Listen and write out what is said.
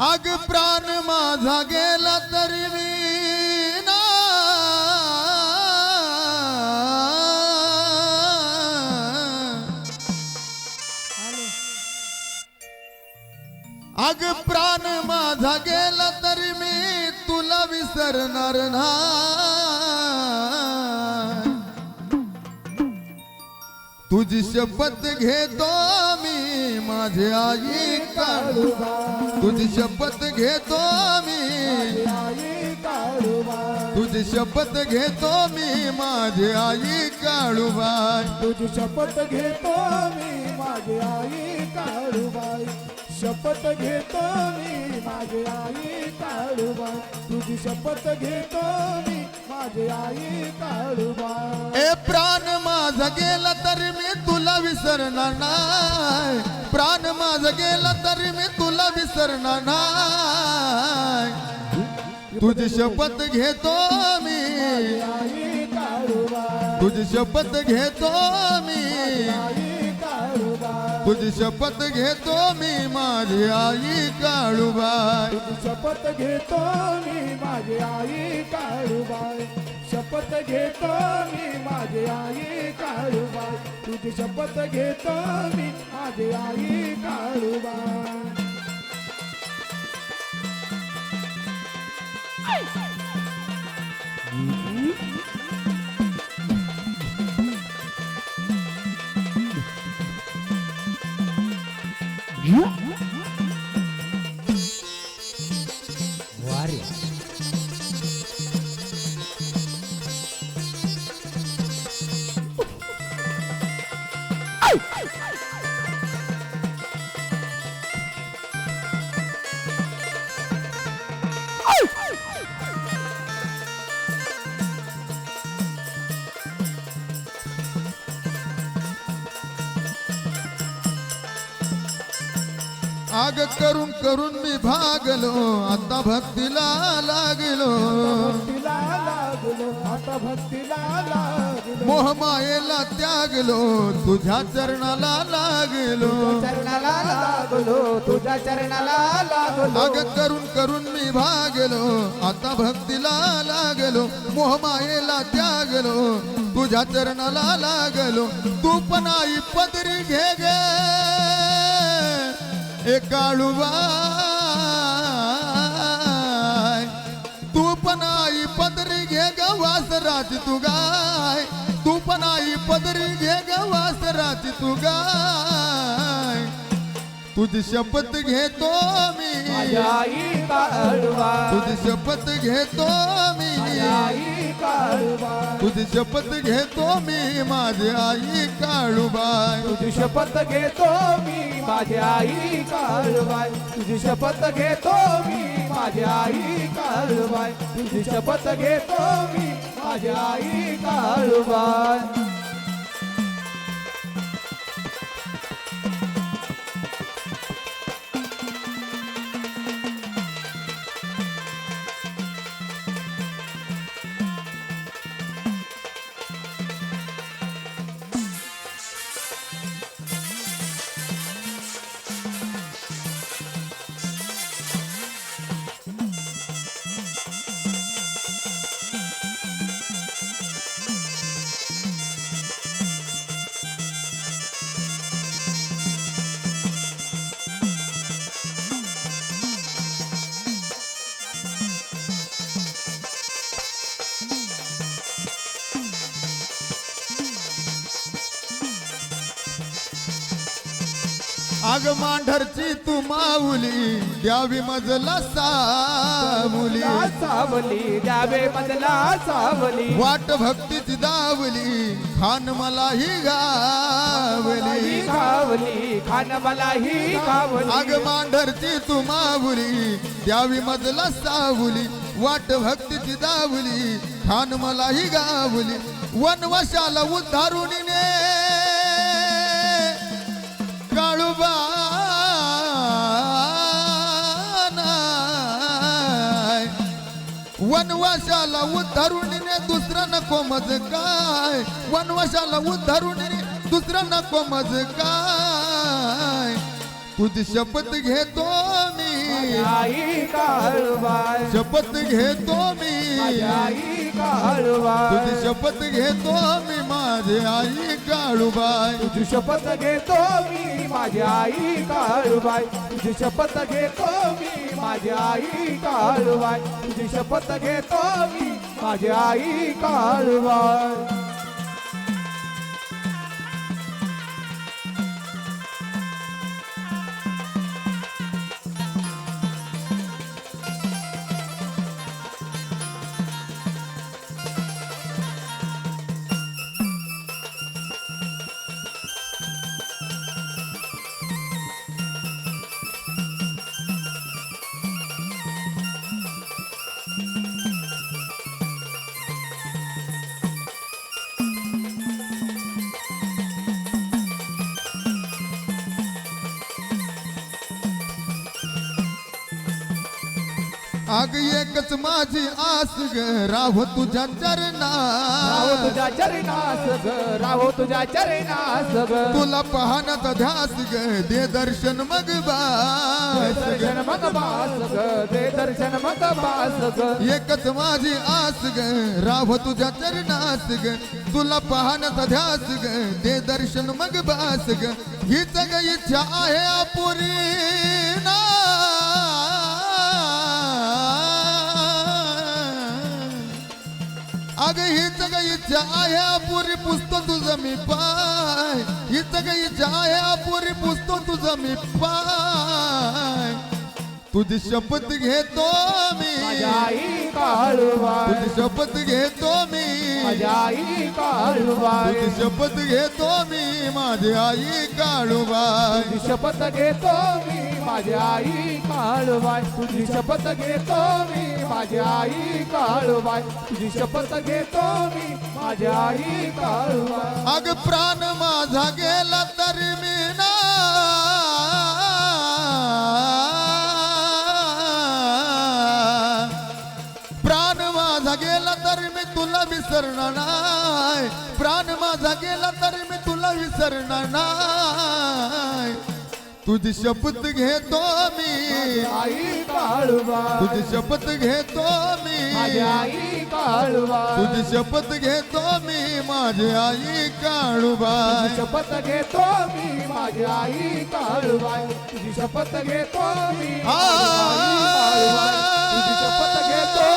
अग प्राण माझा गेला तरी मी ना. अग प्राण माझा गेला तरी मी तुला विसरणार ना. तुझी शपथ घेतो. माझी आई काळूबा तुझी शपथ घेतो मी. तुझी शपथ घेतो मी माझी आई काळूबाई तुझी शपथ घेतो मी माझे आई काळूबाई शपथ घेतो मी माझे आई काळूबाई तुझी शपथ घेतो मी माझी आई काळूबाई ए प्राण माझा गेला तरी मी तुला विसरणार नाही. प्राण माझा गेला तरी मी तुला विसरणार नाही. तुझी शपथ घेतो मी. आई तुझी शपथ घेतो मी. तुझी शपथ घेतो मी माझी आई काळूबाई. तुझी शपथ घेतो मी माझी आई काळूबाई. शपथ घेतो मी माझी आई काळूबाई. तुझी शपथ घेतो मी माझी आई काळूबाई. Warrior. Oh! आग करून करून मी भागलो. आता भक्तीला लागलो. भक्तीला लागलो आता भक्तीला लागलो. मोहमायेला त्यागलो. तुझ्या चरणाला लागलो. चरणाला लागलो तुझ्या चरणाला लागलो. आग करून करून मी भागलो. आता भक्तीला लागलो. मोहमायेला त्यागलो. तुझ्या चरणाला लागलो. तू पण आई पदरी घे गे. ए काळूबाई तू पण आई पदरी घे ग वासराची तू गाय तू पण आई पदरी घे ग वासराची तू गाय तुझी शपथ घेतो मी. आई काळूबा तुझी शपथ घेतो मी. आई काळूबा तुझी शपथ घेतो मी माझी आई काळूबाई. तुझी शपथ घेतो मी माझी आई काळबाई। तुझी शपथ घेतो मी माझी आई काळबाई। तुझी शपथ घेतो मी माझी आई काळबाई। आग मांढरची तू माऊली द्यावी मजला सामुली सावली द्यावे मधला सावली. वाट भक्तीची दावली खान मला ही गावली खावली खान मला ही आग खावली मांढरची तू माऊली द्यावी मजला सावली. वाट भक्तीची दावली खान मला ही गावली वनवशाला उद्धारून वनवासाला उद्धारून ने दुसरं नको मज काय? वनवासाला उद्धारून ने दुसरं नको मज काय? तुझी शपथ घेतो मी. आई काळूबाई शपथ घेतो मी. तुझी शपथ घेतो मी माझे आई काळूबाई तुझी शपथ घेतो मी माझी आई काळूबाई तुझी शपथ घेतो मी. माझी आई काळवाय. तुझी शपथ घेतो मी माझी आई काळवाय. अग एकच माझी आस ग राह तुझ्या राहो चरणा तुझ्या चरणास ग राहो तुझ्या चरणास ग. तुला पाहण्याचा ध्यास ग दे दर्शन मग बास ग. दर्शन मग बास ग दे दर्शन मग बास ग. एकच माझी आस ग राह तुझ्या चरणास ग. तुला पाहण्याचा ध्यास ग दे दर्शन मग बास ग. हीच ग इच्छा आहे अपुरी. अग हीच ग इच्छा आहे अपुरी पुसतो तुझं मी पाय. हीच ग इच्छा आहे अपुरी पुसतो तुझं मी पाय. तुझी शपथ घेतो मी. तुझी शपथ घेतो मी. तुझी शपथ घेतो मी माझी आई काळूबाई तुझी शपथ घेतो मी माझी आई काळूबाई तुझी शपथ घेतो मी. माझ्या आई काळूबाई तुझी शपथ घेतो मी माझ्या आई काळूबाई अग प्राण माझा गेला तरी मी ना प्राण माझा गेला तरी मी तुला विसरणार नाही. प्राण माझा गेला तरी मी तुला विसरणार नाही. तुझी शपथ घेतो मी. आई काळूबाई तुझी शपथ घेतो मी. आई काळूबाई तुझी शपथ घेतो मी माझी आई तुझी शपथ घेतो मी माझी आई काळूबाई तुझी शपथ घेतो मी तुझी शपथ घेतो